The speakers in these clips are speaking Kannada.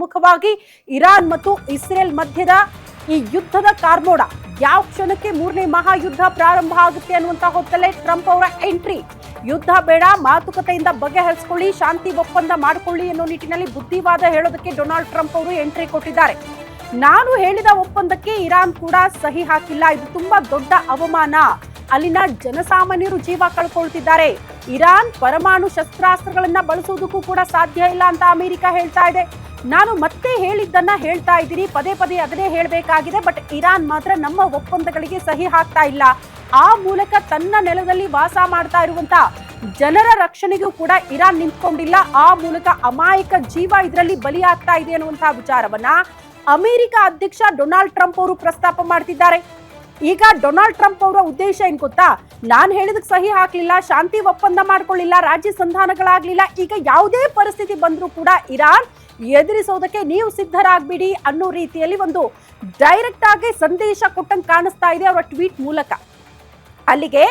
ಪ್ರಮುಖವಾಗಿ ಇರಾನ್ ಮತ್ತು ಇಸ್ರೇಲ್ ಮಧ್ಯದ ಈ ಯುದ್ಧದ ಕಾರ್ಮೋಡ. ಯಾವ ಕ್ಷಣಕ್ಕೆ ಮೂರನೇ ಮಹಾಯುದ್ಧ ಪ್ರಾರಂಭ ಆಗುತ್ತೆ ಅನ್ನುವಂತ ಹೊತ್ತಲ್ಲೇ ಟ್ರಂಪ್ ಅವರ ಎಂಟ್ರಿ. ಯುದ್ಧ ಬೇಡ, ಮಾತುಕತೆಯಿಂದ ಬಗೆಹರಿಸ್ಕೊಳ್ಳಿ, ಶಾಂತಿ ಒಪ್ಪಂದ ಮಾಡಿಕೊಳ್ಳಿ ಅನ್ನೋ ನಿಟ್ಟಿನಲ್ಲಿ ಬುದ್ಧಿವಾದ ಹೇಳೋದಕ್ಕೆ ಡೊನಾಲ್ಡ್ ಟ್ರಂಪ್ ಅವರು ಎಂಟ್ರಿ ಕೊಟ್ಟಿದ್ದಾರೆ. ನಾನು ಹೇಳಿದ ಒಪ್ಪಂದಕ್ಕೆ ಇರಾನ್ ಕೂಡ ಸಹಿ ಹಾಕಿಲ್ಲ. ಇದು ತುಂಬಾ ದೊಡ್ಡ ಅವಮಾನ. ಅಲ್ಲಿನ ಜನಸಾಮಾನ್ಯರು ಜೀವ ಕಳ್ಕೊಳ್ತಿದ್ದಾರೆ. ಇರಾನ್ ಪರಮಾಣು ಶಸ್ತ್ರಾಸ್ತ್ರಗಳನ್ನ ಬಳಸುವುದಕ್ಕೂ ಕೂಡ ಸಾಧ್ಯ ಇಲ್ಲ ಅಂತ ಅಮೆರಿಕ ಹೇಳ್ತಾ ಇದೆ. ನಾನು ಮತ್ತೆ ಹೇಳಿದ್ದನ್ನ ಹೇಳ್ತಾ ಇದ್ದೀನಿ. ಪದೇ ಪದೇ ಅದನ್ನೇ ಹೇಳಬೇಕಾಗಿದೆ, ಬಟ್ ಇರಾನ್ ಮಾತ್ರ ನಮ್ಮ ಒಪ್ಪಂದಗಳಿಗೆ ಸಹಿ ಹಾಕ್ತಾ ಇಲ್ಲ. ಆ ಮೂಲಕ ತನ್ನ ನೆಲದಲ್ಲಿ ವಾಸ ಮಾಡ್ತಾ ಇರುವಂತ ಜನರ ರಕ್ಷಣೆಗೂ ಕೂಡ ಇರಾನ್ ನಿಂತ್ಕೊಂಡಿಲ್ಲ. ಆ ಮೂಲಕ ಅಮಾಯಕ ಜೀವ ಇದರಲ್ಲಿ ಬಲಿಯಾಗ್ತಾ ಇದೆ ಅನ್ನುವಂತಹ ವಿಚಾರವನ್ನ ಅಮೆರಿಕ ಅಧ್ಯಕ್ಷ ಡೊನಾಲ್ಡ್ ಟ್ರಂಪ್ ಅವರು ಪ್ರಸ್ತಾಪ ಮಾಡ್ತಿದ್ದಾರೆ. ಈಗ ಡೊನಾಲ್ಡ್ ಟ್ರಂಪ್ ಅವರ ಉದ್ದೇಶ ಏನ್ ಗೊತ್ತಾ? ನಾನು ಹೇಳಿದಕ್ಕೆ ಸಹಿ ಹಾಕ್ಲಿಲ್ಲ, ಶಾಂತಿ ಒಪ್ಪಂದ ಮಾಡ್ಕೊಳ್ಳಿಲ್ಲ, ರಾಜ್ಯ ಸಂಧಾನಗಳಾಗ್ಲಿಲ್ಲ, ಈಗ ಯಾವುದೇ ಪರಿಸ್ಥಿತಿ ಬಂದರೂ ಕೂಡ ಇರಾನ್ ಎದುರಿಸೋದಕ್ಕೆ ನೀವು ಸಿದ್ಧರಾಗ್ಬಿಡಿ ಅನ್ನೋ ರೀತಿಯಲ್ಲಿ ಒಂದು ಡೈರೆಕ್ಟ್ ಆಗಿ ಸಂದೇಶ ಕೊಟ್ಟಂಗೆ ಕಾಣಿಸ್ತಾ ಇದೆ ಅವರ ಟ್ವೀಟ್ ಮೂಲಕ. ಅಲ್ಲಿಗೆ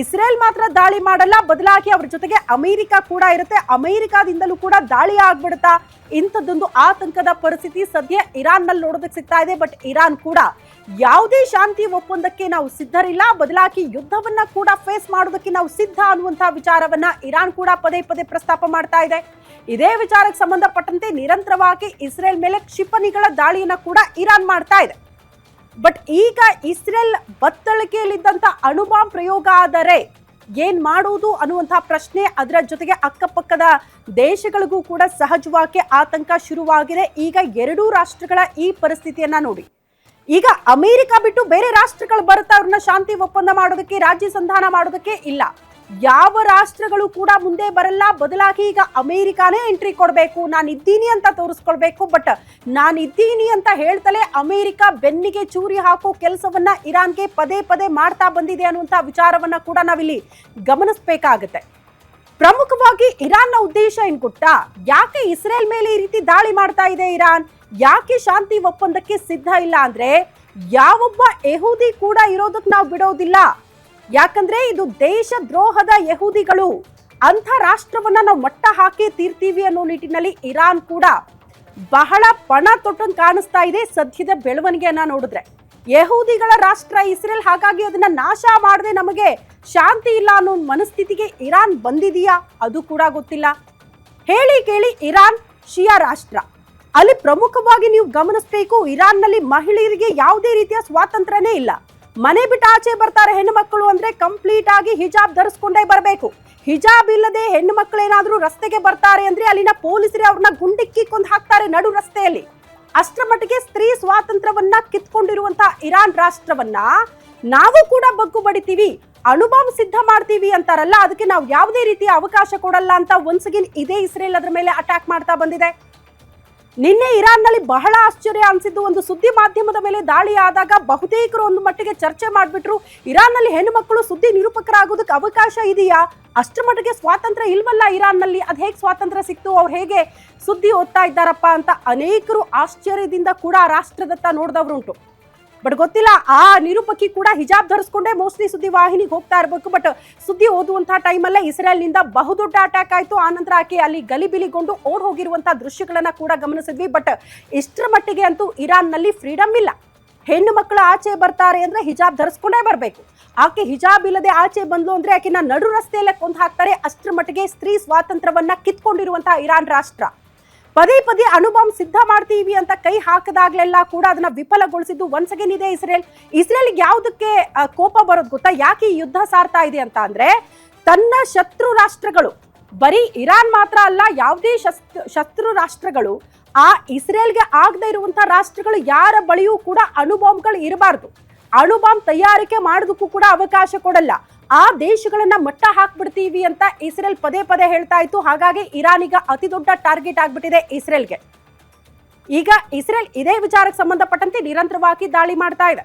ಇಸ್ರೇಲ್ ಮಾತ್ರ ದಾಳಿ ಮಾಡಲ್ಲ, ಬದಲಾಗಿ ಅವ್ರ ಜೊತೆಗೆ ಅಮೆರಿಕ ಕೂಡ ಇರುತ್ತೆ. ಅಮೆರಿಕಾದಿಂದಲೂ ಕೂಡ ದಾಳಿ ಆಗ್ಬಿಡುತ್ತಾ ಇಂಥದ್ದೊಂದು ಆತಂಕದ ಪರಿಸ್ಥಿತಿ ಸದ್ಯ ಇರಾನ್ನಲ್ಲಿ ನೋಡೋದಕ್ಕೆ ಸಿಗ್ತಾ ಇದೆ. ಬಟ್ ಇರಾನ್ ಕೂಡ ಯಾವುದೇ ಶಾಂತಿ ಒಪ್ಪಂದಕ್ಕೆ ನಾವು ಸಿದ್ಧರಿಲ್ಲ. ಬದಲಾಗಿ ಯುದ್ಧವನ್ನ ಕೂಡ ಫೇಸ್ ಮಾಡೋದಕ್ಕೆ ನಾವು ಸಿದ್ಧ ಅನ್ನುವಂತಹ ವಿಚಾರವನ್ನ ಇರಾನ್ ಕೂಡ ಪದೇ ಪದೇ ಪ್ರಸ್ತಾಪ ಮಾಡ್ತಾ ಇದೆ. ಇದೇ ವಿಚಾರಕ್ಕೆ ಸಂಬಂಧಪಟ್ಟಂತೆ ನಿರಂತರವಾಗಿ ಇಸ್ರೇಲ್ ಮೇಲೆ ಕ್ಷಿಪಣಿಗಳ ದಾಳಿಯನ್ನ ಕೂಡ ಇರಾನ್ ಮಾಡ್ತಾ ಇದೆ. ಬಟ್ ಈಗ ಇಸ್ರೇಲ್ ಬತ್ತಳಿಕೆಯಲ್ಲಿದ್ದಂಥ ಅಣುಬಾಂಬ್ ಪ್ರಯೋಗ ಆದರೆ ಏನ್ ಮಾಡುವುದು ಅನ್ನುವಂತಹ ಪ್ರಶ್ನೆ ಅದರ ಜೊತೆಗೆ ಅಕ್ಕಪಕ್ಕದ ದೇಶಗಳಿಗೂ ಕೂಡ ಸಹಜವಾಗಿ ಆತಂಕ ಶುರುವಾಗಿದೆ. ಈಗ ಎರಡೂ ರಾಷ್ಟ್ರಗಳ ಈ ಪರಿಸ್ಥಿತಿಯನ್ನ ನೋಡಿ. ಈಗ ಅಮೆರಿಕ ಬಿಟ್ಟು ಬೇರೆ ರಾಷ್ಟ್ರಗಳು ಬರುತ್ತಾ ಅವ್ರನ್ನ ಶಾಂತಿ ಒಪ್ಪಂದ ಮಾಡೋದಕ್ಕೆ, ರಾಜ್ಯ ಸಂಧಾನ ಮಾಡೋದಕ್ಕೆ ಇಲ್ಲ. ಯಾವ ರಾಷ್ಟ್ರಗಳು ಕೂಡ ಮುಂದೆ ಬರಲ್ಲ. ಬದಲಾಗಿ ಈಗ ಅಮೇರಿಕಾನೇ ಎಂಟ್ರಿ ಕೊಡಬೇಕು. ನಾನು ಇದ್ದೀನಿ ಅಂತ ತೋರಿಸ್ಕೊಳ್ಬೇಕು. ಬಟ್ ನಾನು ಇದ್ದೀನಿ ಅಂತ ಹೇಳ್ತಲೇ ಅಮೇರಿಕ ಬೆನ್ನಿಗೆ ಚೂರಿ ಹಾಕೋ ಕೆಲಸವನ್ನ ಇರಾನ್ಗೆ ಪದೇ ಪದೇ ಮಾಡ್ತಾ ಬಂದಿದೆ ಅನ್ನುವಂಥ ವಿಚಾರವನ್ನ ಕೂಡ ನಾವಿಲ್ಲಿ ಗಮನಿಸಬೇಕಾಗುತ್ತೆ. ಪ್ರಮುಖವಾಗಿ ಇರಾನ್ನ ಉದ್ದೇಶ ಏನ್ ಗೊತ್ತಾ ಯಾಕೆ ಇಸ್ರೇಲ್ ಮೇಲೆ ಈ ರೀತಿ ದಾಳಿ ಮಾಡ್ತಾ ಇದೆ ಇರಾನ್? ಯಾಕೆ ಶಾಂತಿ ಒಪ್ಪಂದಕ್ಕೆ ಸಿದ್ಧ ಇಲ್ಲ ಅಂದ್ರೆ, ಯಾವೊಬ್ಬ ಯಹೂದಿ ಕೂಡ ಇರೋದಕ್ಕೆ ನಾವು ಬಿಡೋದಿಲ್ಲ. ಯಾಕಂದ್ರೆ ಇದು ದೇಶ ದ್ರೋಹದ ಯಹೂದಿಗಳು. ಅಂಥ ರಾಷ್ಟ್ರವನ್ನ ನಾವು ಮಟ್ಟ ಹಾಕಿ ತೀರ್ತೀವಿ ಅನ್ನೋ ನಿಟ್ಟಿನಲ್ಲಿ ಇರಾನ್ ಕೂಡ ಬಹಳ ಪಣ ತೊಟ್ಟನ್ ಕಾಣಿಸ್ತಾ ಇದೆ ಸದ್ಯದ ಬೆಳವಣಿಗೆಯನ್ನ ನೋಡಿದ್ರೆ. ಯಹೂದಿಗಳ ರಾಷ್ಟ್ರ ಇಸ್ರೇಲ್ ಹಾಗಾಗಿ ಅದನ್ನ ನಾಶ ಮಾಡದೆ ನಮಗೆ ಶಾಂತಿ ಇಲ್ಲ ಅನ್ನೋ ಮನಸ್ಥಿತಿಗೆ ಇರಾನ್ ಬಂದಿದೆಯಾ? ಅದು ಕೂಡ ಗೊತ್ತಿಲ್ಲ. ಹೇಳಿ ಕೇಳಿ ಇರಾನ್ ಶಿಯಾ ರಾಷ್ಟ್ರ. ಅಲ್ಲಿ ಪ್ರಮುಖವಾಗಿ ನೀವು ಗಮನಿಸಬೇಕು, ಇರಾನ್ನಲ್ಲಿ ಮಹಿಳೆಯರಿಗೆ ಯಾವುದೇ ರೀತಿಯ ಸ್ವಾತಂತ್ರ್ಯನೇ ಇಲ್ಲ. ಮನೆ ಬಿಟ್ಟು ಆಚೆ ಬರ್ತಾರೆ ಹೆಣ್ಣು ಮಕ್ಕಳು ಅಂದ್ರೆ ಕಂಪ್ಲೀಟ್ ಆಗಿ ಹಿಜಾಬ್ ಧರಿಸ್ಕೊಂಡೇ ಬರಬೇಕು. ಹಿಜಾಬ್ ಇಲ್ಲದೆ ಹೆಣ್ಣು ಮಕ್ಕಳು ಏನಾದ್ರೂ ರಸ್ತೆಗೆ ಬರ್ತಾರೆ ಅಂದ್ರೆ ಅಲ್ಲಿನ ಪೊಲೀಸರೇ ಅವ್ರನ್ನ ಗುಂಡಿಕ್ಕಿ ಕೊಂದು ಹಾಕ್ತಾರೆ ನಡು ರಸ್ತೆಯಲ್ಲಿ. ಅಷ್ಟರ ಮಟ್ಟಿಗೆ ಸ್ತ್ರೀ ಸ್ವಾತಂತ್ರ್ಯವನ್ನ ಕಿತ್ಕೊಂಡಿರುವಂತಹ ಇರಾನ್ ರಾಷ್ಟ್ರವನ್ನ ನಾವು ಕೂಡ ಬಗ್ಗು ಬಡಿತೀವಿ ಅಣುಬಾಂಬ್ ಸಿದ್ಧ ಮಾಡ್ತೀವಿ ಅಂತಾರಲ್ಲ, ಅದಕ್ಕೆ ನಾವು ಯಾವುದೇ ರೀತಿಯ ಅವಕಾಶ ಕೊಡಲ್ಲ ಅಂತ ಒನ್ಸ್ ಅಗೇನ್ ಇದೇ ಇಸ್ರೇಲ್ ಅದರ ಮೇಲೆ ಅಟ್ಯಾಕ್ ಮಾಡ್ತಾ ಬಂದಿದೆ. ನಿನ್ನೆ ಇರಾನ್ನಲ್ಲಿ ಬಹಳ ಆಶ್ಚರ್ಯ ಅನ್ಸಿದ್ದು ಒಂದು ಸುದ್ದಿ ಮಾಧ್ಯಮದ ಮೇಲೆ ದಾಳಿ ಆದಾಗ ಬಹುತೇಕರು ಒಂದು ಮಟ್ಟಿಗೆ ಚರ್ಚೆ ಮಾಡಿಬಿಟ್ರು. ಇರಾನ್ನಲ್ಲಿ ಹೆಣ್ಣು ಮಕ್ಕಳು ಸುದ್ದಿ ನಿರೂಪಕರಾಗೋದಕ್ಕೆ ಅವಕಾಶ ಇದೆಯಾ? ಅಷ್ಟರ ಮಟ್ಟಿಗೆ ಸ್ವಾತಂತ್ರ್ಯ ಇಲ್ವಲ್ಲ ಇರಾನ್ನಲ್ಲಿ? ಅದು ಹೇಗೆ ಸ್ವಾತಂತ್ರ್ಯ ಸಿಕ್ತು? ಅವ್ರು ಹೇಗೆ ಸುದ್ದಿ ಓದ್ತಾ ಇದ್ದಾರಪ್ಪ ಅಂತ ಅನೇಕರು ಆಶ್ಚರ್ಯದಿಂದ ಕೂಡ ರಾಷ್ಟ್ರದತ್ತ ನೋಡಿದವರುಂಟು. ಬಟ್ ಗೊತ್ತಿಲ್ಲ, ಆ ನಿರೂಪಕಿ ಕೂಡ ಹಿಜಾಬ್ ಧರಿಸ್ಕೊಂಡೇ ಮೋಸ್ಟ್ಲಿ ಸುದ್ದಿ ವಾಹಿನಿಗೆ ಹೋಗ್ತಾ ಇರಬೇಕು. ಬಟ್ ಸುದ್ದಿ ಓದುವಂತಹ ಟೈಮಲ್ಲೇ ಇಸ್ರೇಲ್ನಿಂದ ಬಹುದೊಡ್ಡ ಅಟ್ಯಾಕ್ ಆಯಿತು. ಆನಂತರ ಆಕೆ ಅಲ್ಲಿ ಗಲಿಬಿಲಿಗೊಂಡು ಓಡ್ ಹೋಗಿರುವಂತಹ ದೃಶ್ಯಗಳನ್ನು ಕೂಡ ಗಮನಿಸಿದ್ವಿ. ಬಟ್ ಇಷ್ಟರ ಮಟ್ಟಿಗೆ ಅಂತೂ ಇರಾನ್ನಲ್ಲಿ ಫ್ರೀಡಮ್ ಇಲ್ಲ. ಹೆಣ್ಣು ಮಕ್ಕಳು ಆಚೆ ಬರ್ತಾರೆ ಅಂದ್ರೆ ಹಿಜಾಬ್ ಧರಿಸ್ಕೊಂಡೇ ಬರಬೇಕು. ಆಕೆ ಹಿಜಾಬ್ ಇಲ್ಲದೆ ಆಚೆ ಬಂದ್ಲು ಅಂದ್ರೆ ಆಕೆನ ನಡು ರಸ್ತೆಯಲ್ಲೇ ಕೊಂದು ಹಾಕ್ತಾರೆ. ಅಷ್ಟರ ಮಟ್ಟಿಗೆ ಸ್ತ್ರೀ ಸ್ವಾತಂತ್ರ್ಯವನ್ನ ಕಿತ್ಕೊಂಡಿರುವಂತಹ ಇರಾನ್ ರಾಷ್ಟ್ರ. ಪದೇ ಪದೇ ಅಣುಬಾಂಬ್ ಸಿದ್ಧ ಮಾಡ್ತೀವಿ ಅಂತ ಕೈ ಹಾಕದಾಗ್ಲೆಲ್ಲ ಕೂಡ ಅದನ್ನ ವಿಫಲಗೊಳಿಸಿದ್ದು ಒನ್ಸ್ ಅಗೇನ್ ಇದೆ ಇಸ್ರೇಲ್. ಇಸ್ರೇಲ್ಗೆ ಯಾವುದಕ್ಕೆ ಕೋಪ ಬರೋದು ಗೊತ್ತಾ? ಯಾಕೆ ಈ ಯುದ್ಧ ಸಾರ್ತಾ ಇದೆ ಅಂತ ಅಂದ್ರೆ, ತನ್ನ ಶತ್ರು ರಾಷ್ಟ್ರಗಳು, ಬರೀ ಇರಾನ್ ಮಾತ್ರ ಅಲ್ಲ, ಯಾವುದೇ ಶಸ್ತ್ರ ಶತ್ರು ರಾಷ್ಟ್ರಗಳು, ಆ ಇಸ್ರೇಲ್ಗೆ ಆಗದೆ ಇರುವಂತಹ ರಾಷ್ಟ್ರಗಳು ಯಾರ ಬಳಿಯೂ ಕೂಡ ಅಣುಬಾಂಬ್ಗಳು ಇರಬಾರ್ದು. ಅಣುಬಾಂಬ್ ತಯಾರಿಕೆ ಮಾಡೋದಕ್ಕೂ ಕೂಡ ಅವಕಾಶ ಕೊಡಲ್ಲ. ಆ ದೇಶಗಳನ್ನ ಮಟ್ಟ ಹಾಕ್ಬಿಡ್ತೀವಿ ಅಂತ ಇಸ್ರೇಲ್ ಪದೇ ಪದೇ ಹೇಳ್ತಾ ಇತ್ತು. ಹಾಗಾಗಿ ಇರಾನ್ ಈಗ ಅತಿ ದೊಡ್ಡ ಟಾರ್ಗೆಟ್ ಆಗ್ಬಿಟ್ಟಿದೆ ಇಸ್ರೇಲ್ಗೆ. ಈಗ ಇಸ್ರೇಲ್ ಇದೇ ವಿಚಾರಕ್ಕೆ ಸಂಬಂಧಪಟ್ಟಂತೆ ನಿರಂತರವಾಗಿ ದಾಳಿ ಮಾಡ್ತಾ ಇದೆ.